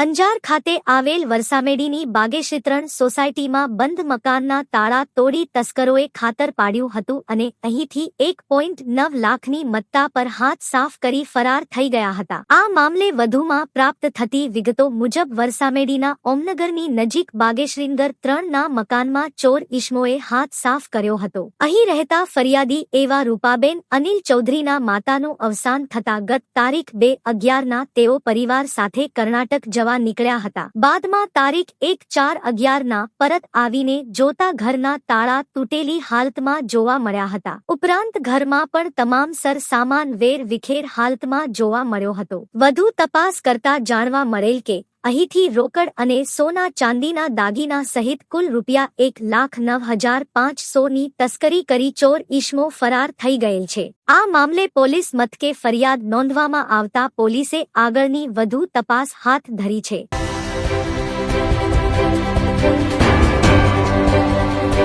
અંજાર ખાતે આવેલ વરસામેડીની બાગેશિત્રણ સોસાયટીમાં બંધ મકાનના તાળા તોડી તસ્કરોએ ખાતર પાડ્યું હતું અને અહીંથી એક પોઈન્ટ નવ લાખની મત્તા પર હાથ સાફ કરી ફરાર થઈ ગયા હતા. આ મામલે વધુમાં પ્રાપ્ત થતી વિગતો મુજબ વરસામેડીના ઓમનગરની નજીક બાગેશ્રીનગર ત્રણના મકાનમાં ચોર ઈશ્મોએ હાથ સાફ કર્યો હતો. અહીં રહેતા ફરિયાદી એવા રૂપાબેન અનિલ ચૌધરીના માતાનું અવસાન થતા ગત તારીખ બે અગિયારના તેઓ પરિવાર સાથે કર્ણાટક જવા નીકળ્યા હતા. બાદમાં તારીખ એક ચાર અગિયારના પરત આવીને જોતા ઘરના તાળા તૂટેલી હાલતમાં જોવા મળ્યા હતા. ઉપરાંત ઘરમાં પણ તમામ સર સામાન વેર વિખેર હાલતમાં જોવા મળ્યો હતો. વધુ તપાસ કરતા જાણવા મળેલ કે અહીંથી રોકડ અને સોના ચાંદીના દાગીના સહિત કુલ રૂપિયા એક લાખ નવ હજાર પાંચસોની તસ્કરી કરી ચોર ઈશ્મો ફરાર થઈ ગયેલ છે. આ મામલે પોલીસ મથકે ફરિયાદ નોંધવામાં આવતા પોલીસે આગળની વધુ તપાસ હાથ ધરી છે.